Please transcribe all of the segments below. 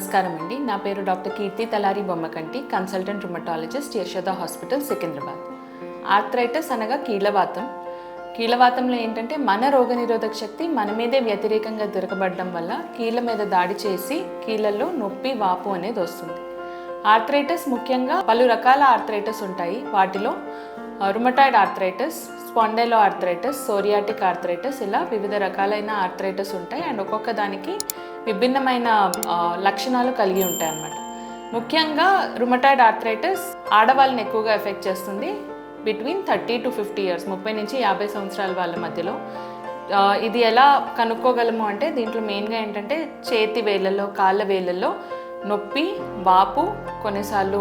నమస్కారం అండి. నా పేరు doctor Keerthi Talari Bommakanti consultant rheumatologist Yashoda hospital Secunderabad. Arthritis అనగా కీళ్ళవాతం కీళ్ళవాతంలో ఏంటంటే మన రోగనిరోధక శక్తి మన మీదే వ్యతిరేకంగా దొరకబడడం వల్ల కీళ్ళ మీద దాడి చేసి కీళ్ళల్లో నొప్పి వాపు అనేది వస్తుంది. ఆర్థరైటిస్ ముఖ్యంగా పలు రకాల ఆర్థరైటిస్ ఉంటాయి. వాటిలో rheumatoid arthritis spondyloarthritis psoriatic arthritis ఇలా వివిధ రకాలైన ఆర్థరైటిస్ ఉంటాయి. అండ్ ఒక్కొక్క దానికి విభిన్నమైన లక్షణాలు కలిగి ఉంటాయి అన్నమాట. ముఖ్యంగా రుమటాయిడ్ ఆర్థరైటిస్ ఆడవాళ్ళని ఎక్కువగా ఎఫెక్ట్ చేస్తుంది between thirty to fifty years ముప్పై నుంచి యాభై సంవత్సరాల వాళ్ళ మధ్యలో. ఇది ఎలా కనుక్కోగలము అంటే దీంట్లో మెయిన్గా ఏంటంటే చేతి వేళ్ళల్లో కాళ్ళ వేళ్ళల్లో నొప్పి వాపు కొన్నిసార్లు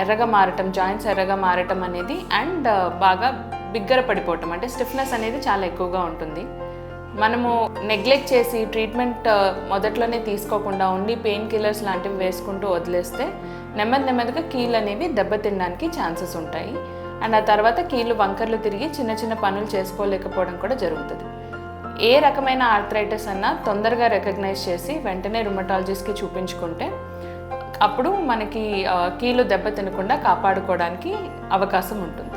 ఎర్రగా మారటం జాయింట్స్ ఎర్రగా మారటం అనేది అండ్ బాగా బిగ్గర పడిపోవటం. అంటే స్టిఫ్నెస్ అనేది చాలా ఎక్కువగా ఉంటుంది. మనము నెగ్లెక్ట్ చేసి ట్రీట్మెంట్ మొదట్లోనే తీసుకోకుండా ఉండి పెయిన్ కిల్లర్స్ లాంటివి వేసుకుంటూ వదిలేస్తే నెమ్మది నెమ్మదిగా కీళ్ళు అనేవి దెబ్బతినడానికి ఛాన్సెస్ ఉంటాయి. అండ్ ఆ తర్వాత కీళ్ళు వంకర్లు తిరిగి చిన్న చిన్న పనులు చేసుకోలేకపోవడం కూడా జరుగుతుంది. ఏ రకమైన ఆర్థరైటిస్ అన్నా తొందరగా రికగ్నైజ్ చేసి వెంటనే రుమటాలజిస్ట్కి చూపించుకుంటే అప్పుడు మనకి కీలు కీళ్ళు దెబ్బ తినకుండా కాపాడుకోవడానికి అవకాశం ఉంటుంది.